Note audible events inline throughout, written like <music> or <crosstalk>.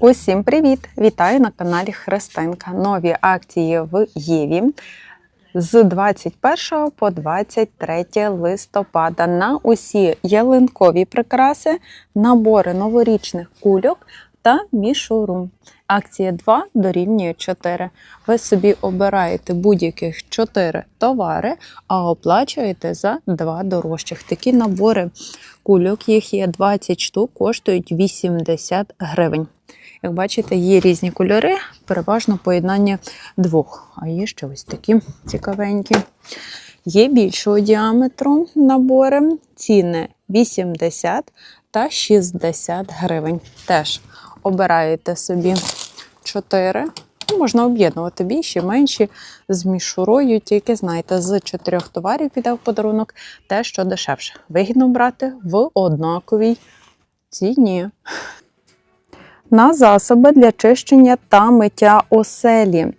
Усім привіт! Вітаю на каналі Христинка. Нові акції в Єві з 21 по 23 листопада на усі ялинкові прикраси, набори новорічних кульок та мішуру. Акція 2 дорівнює 4. Ви собі обираєте будь-яких 4 товари, а оплачуєте за 2 дорожчих. Такі набори кульок, їх є 20 штук, коштують 80 гривень. Як бачите, є різні кольори, переважно поєднання двох. А є ще ось такі цікавенькі. Є більшого діаметру набори, ціни 80 та 60 гривень. Теж обираєте собі 4. Ну, Можна об'єднувати більші, менші з мішурою, тільки знаєте, з чотирьох товарів піде в подарунок те, що дешевше. Вигідно брати в однаковій ціні на засоби для чищення та миття оселі.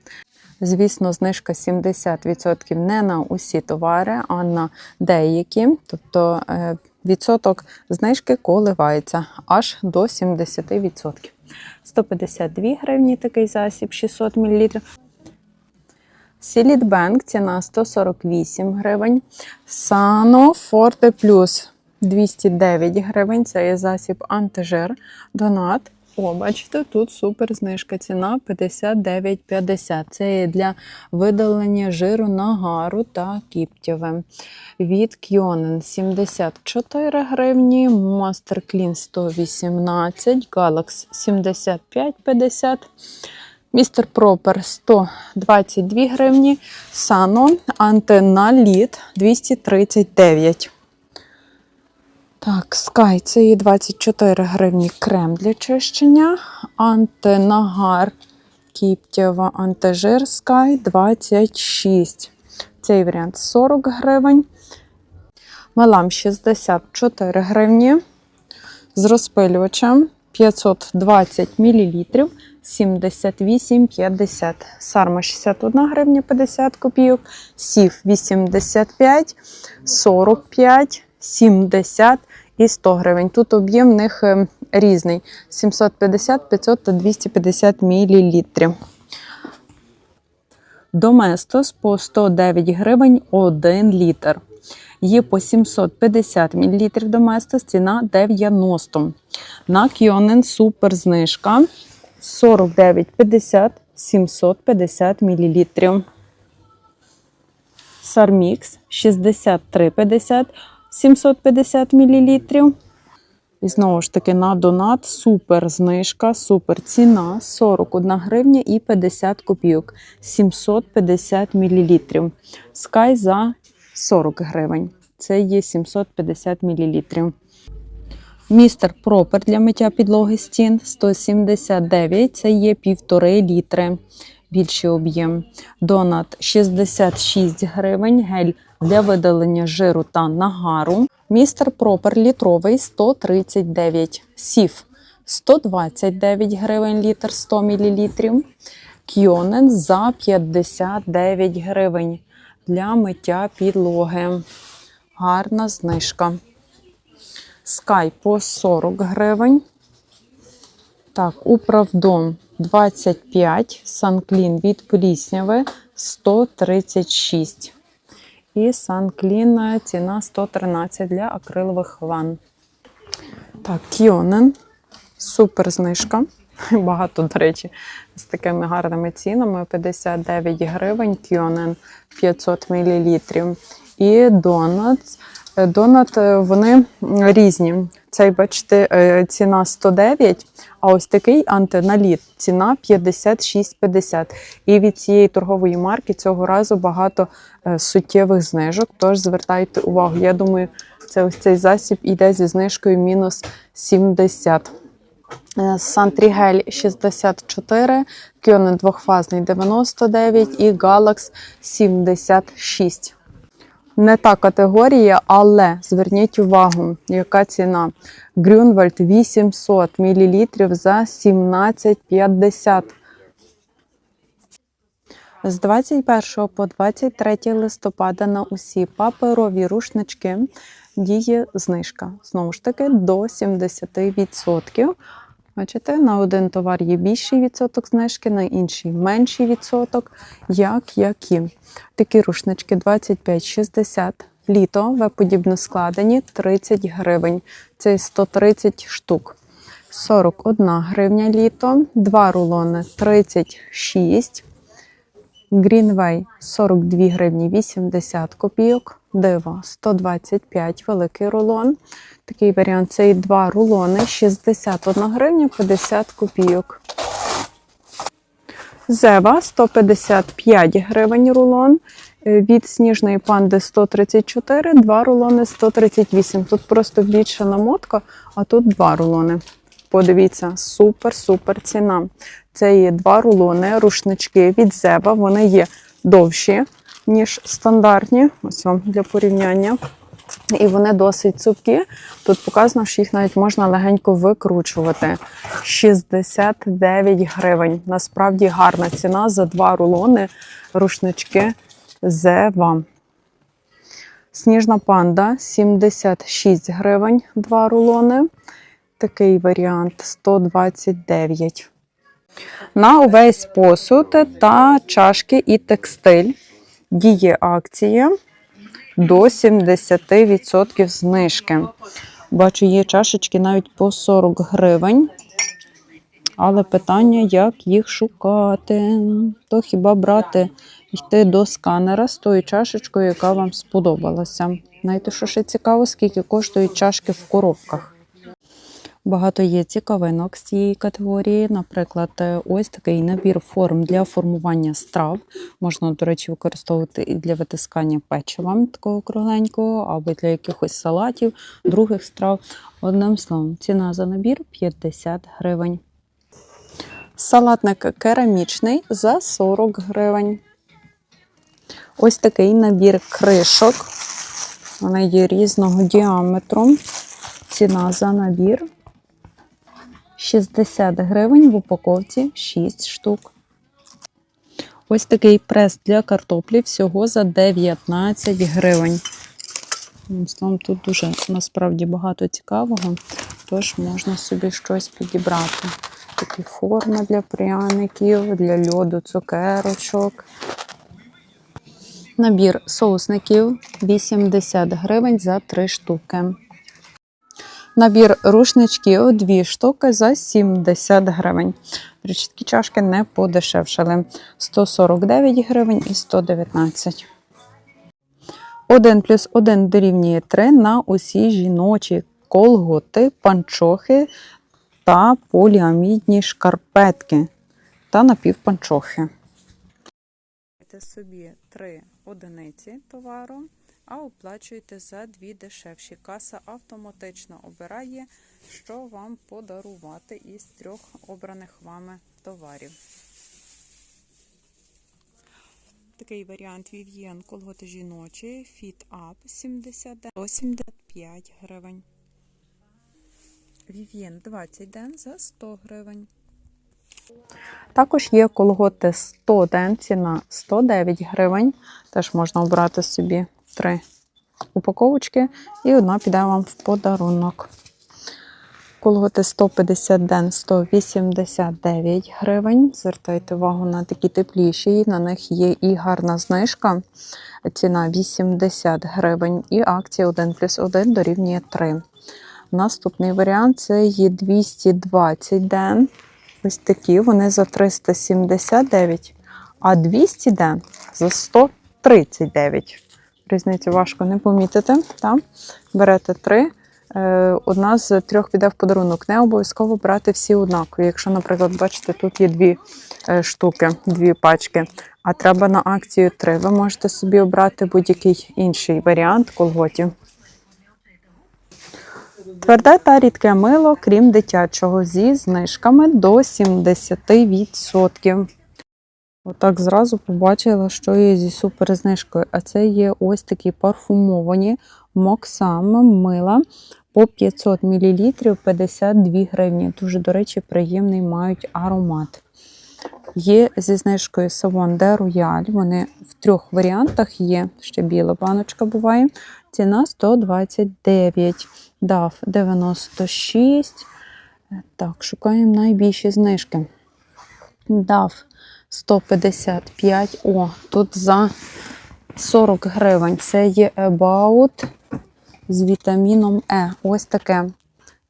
Звісно, знижка 70% не на усі товари, а на деякі. Тобто е, відсоток знижки коливається аж до 70%. 152 гривні такий засіб, 600 мл. Сілітбенк ціна 148 гривень. Сано Форте Плюс 209 гривень. Це є засіб антижир. Донат. О, бачите, тут супер знижка. Ціна 59,50. Це для видалення жиру нагару та кіптєве. Від Кьонен 74 гривні, Master Clean 118, Galax 75,50. Містер Пропер 122 гривні, Сано антиналіт 239. Так, Sky це є 24 гривні крем для чищення. Антинагар Кіптєва антижир Sky 26. Цей варіант 40 гривень. Мелам 64 гривні. З розпилювачем 520 мл 78,50. Сарма 61 гривня 50 копійок. Сів 85, 45, 70 і 100 гривень. Тут об'єм в них е, різний: 750, 500 та 250 мл. Доместос по 109 гривень 1 літр. Є по 750 мл Доместос, ціна 90. На Кьонен супер знижка 49,50 750 мл. Сармікс 63,50 750 мл. І знову ж таки на донат супер знижка, супер ціна 41 гривня і 50 копійок 750 мл. Скай за 40 гривень. Це є 750 мл. Містер Пропер для миття підлоги стін 179, це є 1,5 літри. Більший об'єм. Донат 66 гривень. Гель для видалення жиру та нагару. Містер Пропер літровий 139. Сіф 129 гривень літр 100 мл. Кьонен за 59 гривень для миття підлоги. Гарна знижка. Скай по 40 гривень. Так, управдом 25, Санклін від Плісняви 136. І Санклін ціна 113 для акрилових ван. Так, Кіонен. Супер знижка. <laughs> Багато, до речі, з такими гарними цінами: 59 гривень, Кіонен 500 мл. І Донатс. Донат вони різні. Цей, бачите, ціна 109, а ось такий антиналіт ціна 56,50. І від цієї торгової марки цього разу багато суттєвих знижок. Тож звертайте увагу. Я думаю, це ось цей засіб іде зі знижкою мінус 70. Сантрігель 64, Кьонен двохфазний 99 і Галакс 76. Не та категорія, але зверніть увагу, яка ціна. Грюнвальд 800 мл за 17,50. З 21 по 23 листопада на усі паперові рушнички діє знижка. Знову ж таки, до 70%. Бачите, на один товар є більший відсоток знижки, на інший менший відсоток, як які. Такі рушнички 25-60 літо, веподібно складені 30 гривень. Це 130 штук. 41 гривня літо, 2 рулони 36. Greenway 42 гривні 80 копійок, диво 125 великий рулон. Такий варіант це і два рулони 61 гривня 50 копійок. Зева 155 гривень рулон. Від сніжної панди 134, два рулони 138. Тут просто більша намотка, а тут два рулони. Подивіться, супер-супер ціна. Це є два рулони, рушнички від Зева. Вони є довші, ніж стандартні. Ось вам для порівняння. І вони досить цупкі. Тут показано, що їх навіть можна легенько викручувати. 69 гривень. Насправді гарна ціна за два рулони рушнички Зева. Сніжна панда 76 гривень, два рулони. Такий варіант 129. На увесь посуд та чашки і текстиль діє акція до 70% знижки. Бачу, є чашечки навіть по 40 гривень. Але питання, як їх шукати? То хіба брати, йти до сканера з тою чашечкою, яка вам сподобалася. Знаєте, що ще цікаво, скільки коштують чашки в коробках? Багато є цікавинок з цієї категорії. Наприклад, е, ось такий набір форм для формування страв. Можна, до речі, використовувати і для витискання печива такого кругленького, або для якихось салатів, других страв. Одним словом, ціна за набір 50 гривень. Салатник керамічний за 40 гривень. Ось такий набір кришок. Вони є різного діаметру. Ціна за набір 60 гривень в упаковці 6 штук. Ось такий прес для картоплі всього за 19 гривень. Тут дуже насправді багато цікавого, тож можна собі щось підібрати. Такі форми для пряників, для льоду, цукерочок. Набір соусників 80 гривень за 3 штуки. Набір рушничків 2 штуки за 70 гривень. Такі чашки не подешевшали. 149 гривень і 119. 1 плюс 1 дорівнює 3 на усі жіночі колготи, панчохи та поліамідні шкарпетки та напівпанчохи. собі 3 одиниці товару а оплачуєте за дві дешевші. Каса автоматично обирає, що вам подарувати із трьох обраних вами товарів. Такий варіант Vivien колготи жіночі Fit Up 70 175 гривень. Vivien 20 ден за 100 гривень. Також є колготи 100 ден, ціна 109 гривень. Теж можна обрати собі три упаковочки, і одна піде вам в подарунок. Колготи 150 ден 189 гривень. Звертайте увагу на такі тепліші, на них є і гарна знижка. Ціна 80 гривень. І акція 1 плюс 1 дорівнює 3. Наступний варіант це є 220 ден. Ось такі, вони за 379, а 200 ден за 139. Різницю важко не помітити. Та? Берете три. Е, одна з трьох піде в подарунок. Не обов'язково брати всі однакові. Якщо, наприклад, бачите, тут є дві е, штуки, дві пачки, а треба на акцію три. Ви можете собі обрати будь-який інший варіант колготів. Тверде та рідке мило, крім дитячого, зі знижками до 70%. Отак зразу побачила, що є зі суперзнижкою. А це є ось такі парфумовані Моксам мила по 500 мл 52 гривні. Дуже, до речі, приємний мають аромат. Є зі знижкою Savon de Royal. Вони в трьох варіантах є. Ще біла баночка буває. Ціна 129, DAF 96. Так, шукаємо найбільші знижки. Дав 155. О, тут за 40 гривень. Це є About з вітаміном Е. Ось таке.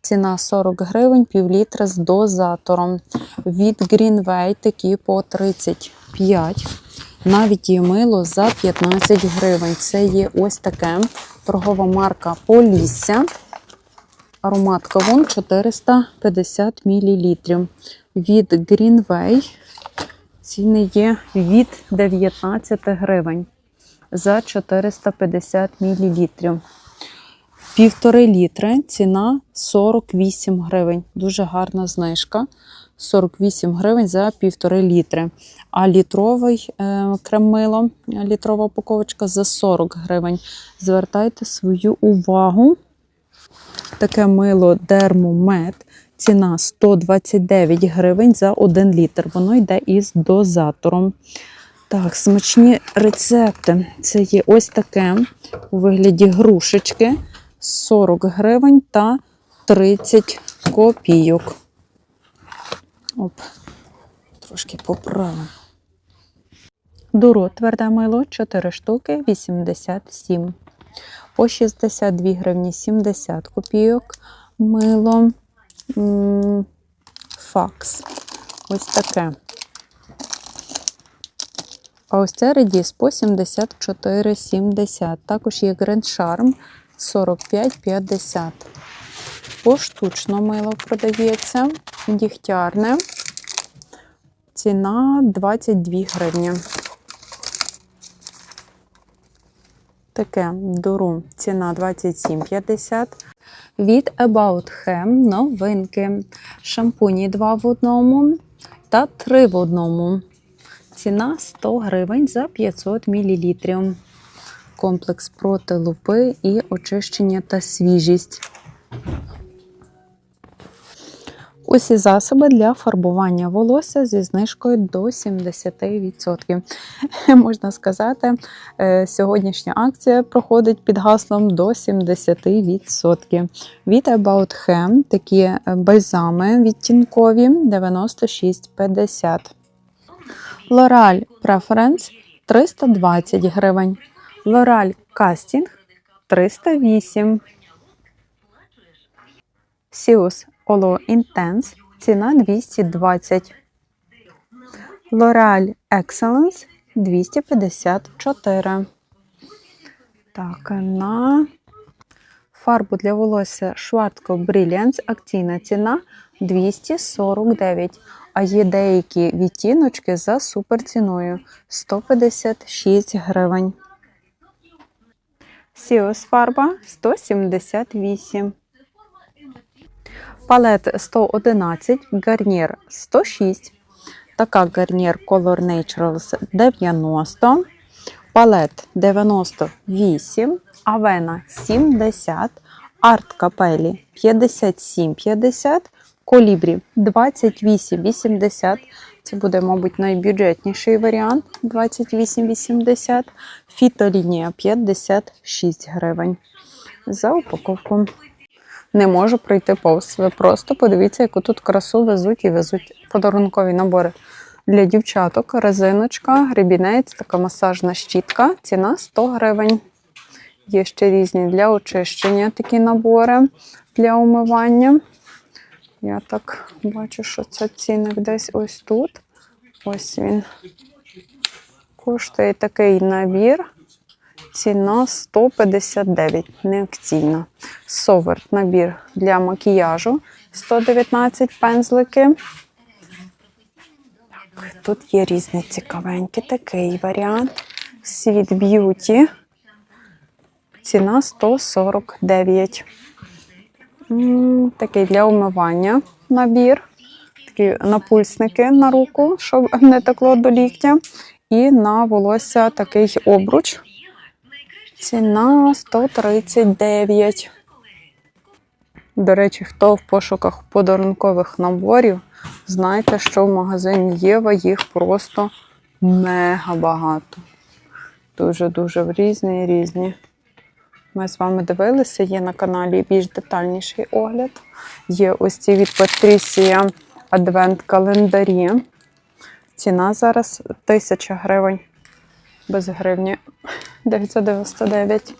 Ціна 40 гривень, півлітра з дозатором. Від Greenway такі по 35. Навіть є мило за 15 гривень. Це є ось таке. Торгова марка Полісся. Аромат кавун 450 мл. Від Greenway ціни є від 19 гривень за 450 мл. Півтори літри, ціна 48 гривень. Дуже гарна знижка. 48 гривень за півтори літри. А літровий е, крем-мило, літрова упаковочка за 40 гривень. Звертайте свою увагу. Таке мило Дермомед. Ціна 129 гривень за 1 літр. Воно йде із дозатором. Так, смачні рецепти. Це є ось таке у вигляді грушечки 40 гривень та 30 копійок. Оп, трошки поправимо. Дуро тверде мило 4 штуки 87. По 62 гривні 70 копійок. Мило факс. Ось таке. А ось це редіс по 74,70. Також є Grand Charm 45,50. Поштучно мило продається. Дігтярне. Ціна 22 гривні. Таке дуру. Ціна 27,50. Від About Hem новинки. Шампуні 2 в одному та 3 в одному. Ціна 100 гривень за 500 мл. Комплекс проти лупи і очищення та свіжість. Усі засоби для фарбування волосся зі знижкою до 70%. <laughs> Можна сказати, е, сьогоднішня акція проходить під гаслом до 70%. Від About Hem такі е, бальзами відтінкові 96,50. L'Oreal Preference 320 гривень. L'Oreal Casting 308. Sius Olo Intense ціна 220. L'Oreal Excellence 254. Так, на фарбу для волосся Schwarzkopf Brilliance акційна ціна 249. А є деякі відтіночки за суперціною 156 гривень. Сіос фарба 178. Палет 111, гарнір 106. Така гарнір Color Naturals 90. Палет 98, Авена 70, Арт Капелі 57,50, Колібрі 28,80. Це буде, мабуть, найбюджетніший варіант 28,80. Фітолінія 56 гривень за упаковку. Не можу пройти повз. Ви просто подивіться, яку тут красу везуть і везуть подарункові набори для дівчаток. Резиночка, гребінець, така масажна щітка. Ціна 100 гривень. Є ще різні для очищення такі набори для умивання. Я так бачу, що це цінник десь ось тут. Ось він. Коштує такий набір. Ціна 159, не акційна. Соверт набір для макіяжу 119 пензлики. Так, тут є різні цікавенькі. Такий варіант. Світ б'юті. Ціна 149. Такий для умивання набір. Такі напульсники на руку, щоб не текло до ліктя. І на волосся такий обруч. Ціна 139. До речі, хто в пошуках подарункових наборів, знайте, що в магазині Єва їх просто мега багато. Дуже-дуже в різні різні. ми з вами дивилися, є на каналі більш детальніший огляд. Є ось ці від Патрісія адвент-календарі. Ціна зараз 1000 гривень без гривні 999.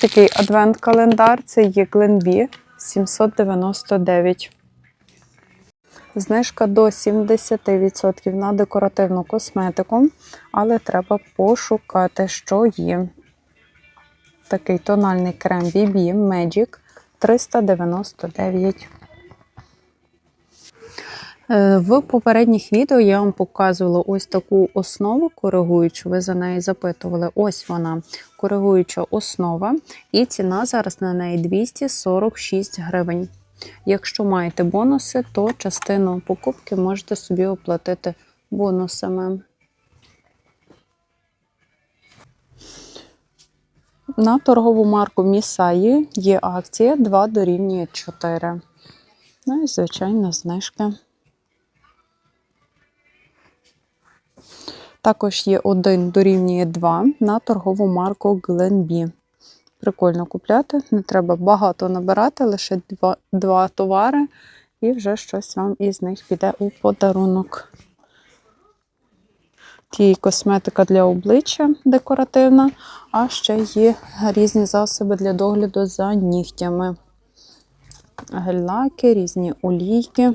Такий адвент-календар це є Гленбі 799. Знижка до 70% на декоративну косметику, але треба пошукати, що є. Такий тональний крем BB Magic 399. Е, В попередніх відео я вам показувала ось таку основу коригуючу. Ви за неї запитували. Ось вона, коригуюча основа, і ціна зараз на неї 246 гривень. Якщо маєте бонуси, то частину покупки можете собі оплатити бонусами. На торгову марку Місаї є акція 2 дорівнює 4. Ну і, звичайно, знижка. Також є 1 дорівнює 2 на торгову марку Glenbee. Прикольно купляти, не треба багато набирати, лише два, два товари, і вже щось вам із них піде у подарунок. Ті косметика для обличчя декоративна, а ще є різні засоби для догляду за нігтями. Гель-лаки, різні олійки.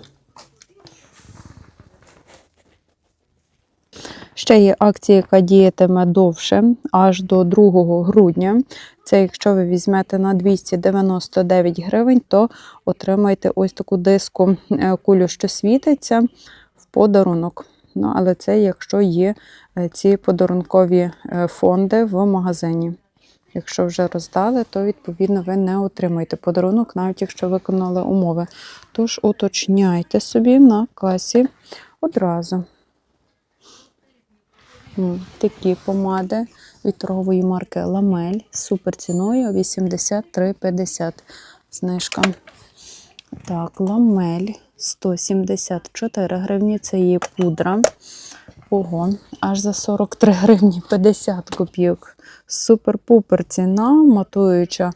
Ще є акція, яка діятиме довше, аж до 2 грудня. Це якщо ви візьмете на 299 гривень, то отримаєте ось таку диску е, кулю, що світиться в подарунок. Ну, але це якщо є е, ці подарункові е, фонди в магазині. Якщо вже роздали, то відповідно ви не отримаєте подарунок, навіть якщо виконали умови. Тож уточняйте собі на касі одразу. Такі помади від торгової марки Ламель з суперціною 83,50 знижка. Так, ламель 174 гривні. Це є пудра. Ого, аж за 43 гривні 50 копійок. Супер-пупер ціна, матуюча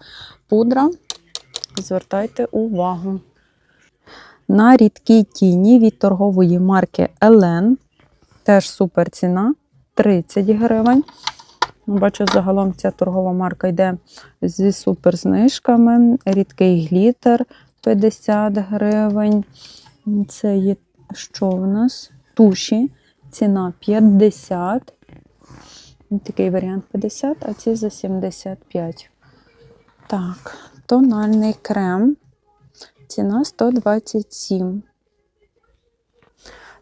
пудра. Звертайте увагу. На рідкій тіні від торгової марки Елен. Теж супер ціна 30 гривень. Бачу, загалом ця торгова марка йде зі суперзнижками. Рідкий глітер 50 гривень. Це є що в нас? Туші. Ціна 50. Такий варіант 50, а ці за 75. Так, тональний крем. Ціна 127.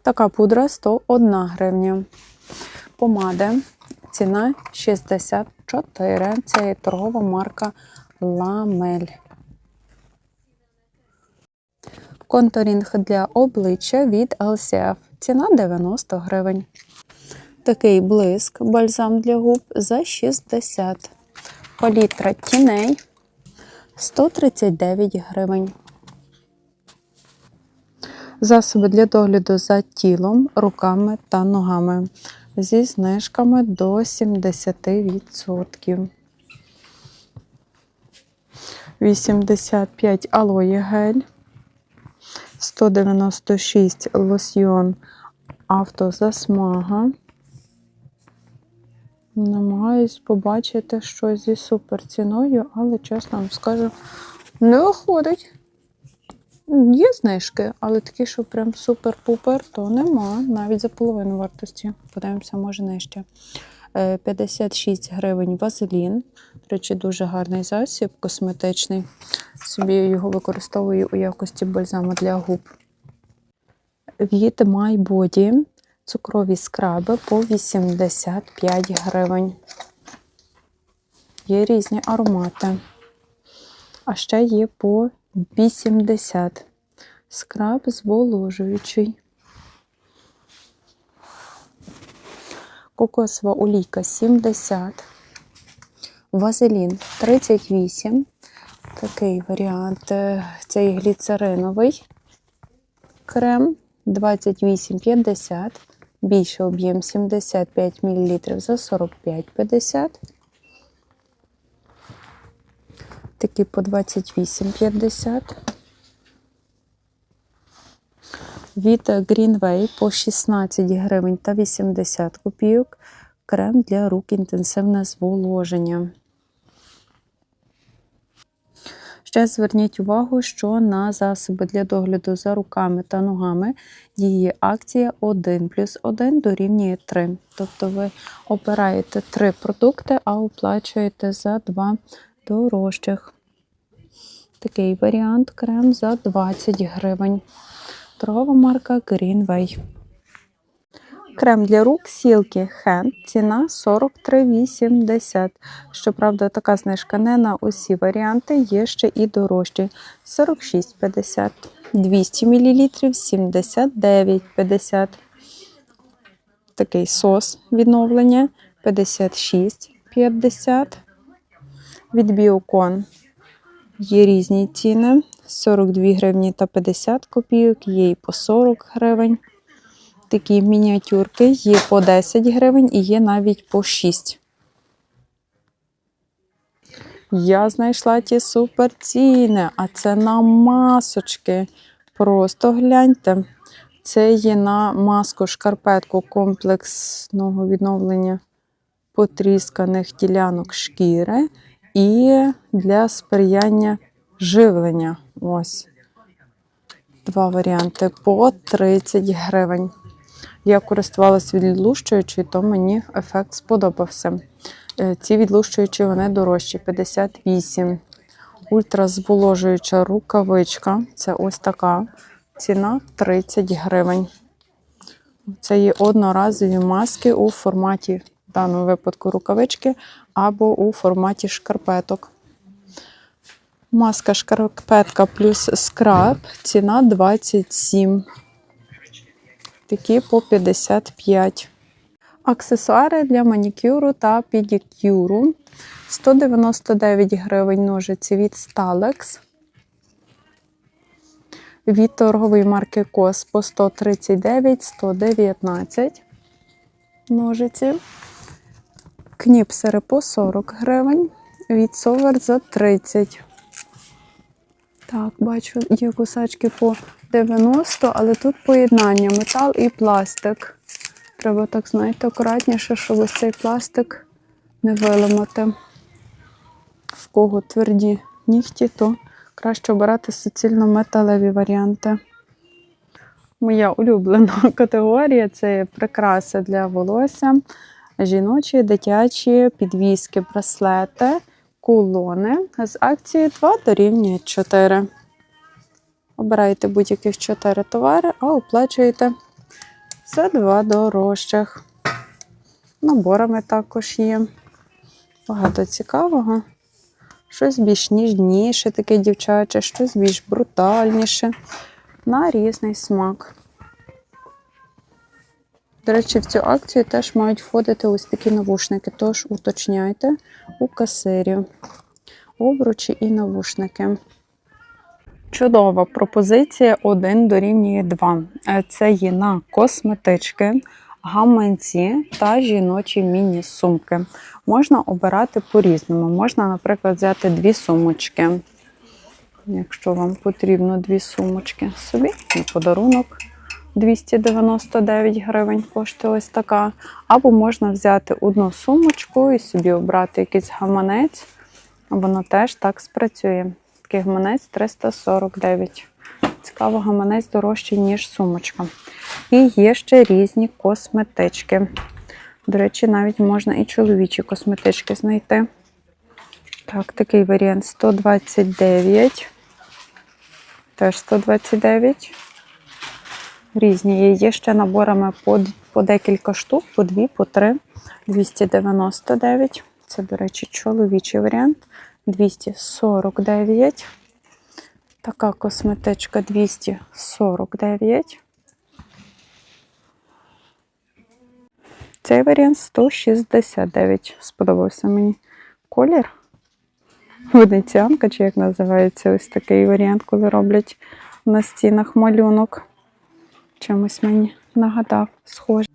Така пудра 101 гривня. Помади. Ціна 64. Це є торгова марка Ламель. Контурінг для обличчя від LCF. Ціна 90 гривень. Такий блиск, бальзам для губ за 60. Палітра тіней 139 гривень. Засоби для догляду за тілом, руками та ногами зі знижками до 70%. 85 алоє гель, 196 лосьйон автозасмага. Намагаюсь побачити щось зі суперціною, але чесно вам скажу, не виходить. Є знижки, але такі, що прям супер-пупер, то нема. Навіть за половину вартості. Подивимося, може нижче. Е, 56 гривень вазелін. До речі, дуже гарний засіб косметичний. Собі його використовую у якості бальзаму для губ. Від My Body цукрові скраби по 85 гривень. Є різні аромати. А ще є по 80. Скраб зволожуючий. Кокосова олійка 70. Вазелін 38. Такий варіант. е, Цей гліцериновий крем 28,50. Більший об'єм 75 мл за 45,50. Такі по 28,50. Від Greenway по 16 гривень та 80 копійок. Крем для рук інтенсивне зволоження. Ще зверніть увагу, що на засоби для догляду за руками та ногами діє акція 1 плюс 1 дорівнює 3. Тобто ви обираєте 3 продукти, а оплачуєте за 2 дорожчих. Такий варіант крем за 20 гривень. Торгова марка Greenway. Крем для рук Silky Hand. Ціна 43,80. Щоправда, така знижка не на усі варіанти, є ще і дорожчі. 46,50. 200 мл 79,50. Такий сос відновлення 56,50. Від Біокон є різні ціни. 42 гривні та 50 копійок, є і по 40 гривень. Такі мініатюрки є по 10 гривень і є навіть по 6. Я знайшла ті супер ціни, а це на масочки. Просто гляньте. Це є на маску шкарпетку комплексного відновлення потрісканих ділянок шкіри і для сприяння живлення. Ось. Два варіанти по 30 гривень. Я користувалася відлущуючою, то мені ефект сподобався. Е, Ці відлущуючі вони дорожчі 58. Ультразволожуюча рукавичка. Це ось така. Ціна 30 гривень. Це є одноразові маски у форматі, в даному випадку, рукавички або у форматі шкарпеток. Маска шкарпетка плюс скраб. Ціна 27 такі по 55. Аксесуари для манікюру та педикюру. 199 гривень ножиці від Stalex. Від торгової марки Кос по 139, 119 ножиці. Кніпсери по 40 гривень. Від Совер за 30. Так, бачу, є кусачки по 90, але тут поєднання метал і пластик. Треба так, знаєте, акуратніше, щоб ось цей пластик не виламати. В кого тверді нігті, то краще обирати суцільно металеві варіанти. Моя улюблена <laughs> категорія це прикраси для волосся, жіночі, дитячі, підвіски, браслети, кулони. З акції 2 дорівнює 4. Обираєте будь-яких 4 товари, а оплачуєте за 2 дорожчих. Наборами також є. Багато цікавого. Щось більш ніжніше, таке дівчаче, щось більш брутальніше. На різний смак. До речі, в цю акцію теж мають входити ось такі навушники, тож уточняйте у касирів. Обручі і навушники. Чудова пропозиція 1 дорівнює 2. Е, Це є на косметички, гаманці та жіночі міні-сумки. Можна обирати по-різному. Можна, наприклад, взяти дві сумочки. Якщо вам потрібно дві сумочки собі на подарунок. 299 гривень коштує ось така. Або можна взяти одну сумочку і собі обрати якийсь гаманець. Воно теж так спрацює. Такий гаманець 349. Цікаво, гаманець дорожчий, ніж сумочка. І є ще різні косметички. До речі, навіть можна і чоловічі косметички знайти. Так, такий варіант 129. Теж 129. Різні є. Ще наборами по, по декілька штук, по дві, по три. 299. Це, до речі, чоловічий варіант. 249. Така косметичка 249. Цей варіант 169. Сподобався мені колір. Венеціанка, чи як називається ось такий варіант, коли роблять на стінах малюнок. Чимось мені нагадав, схоже.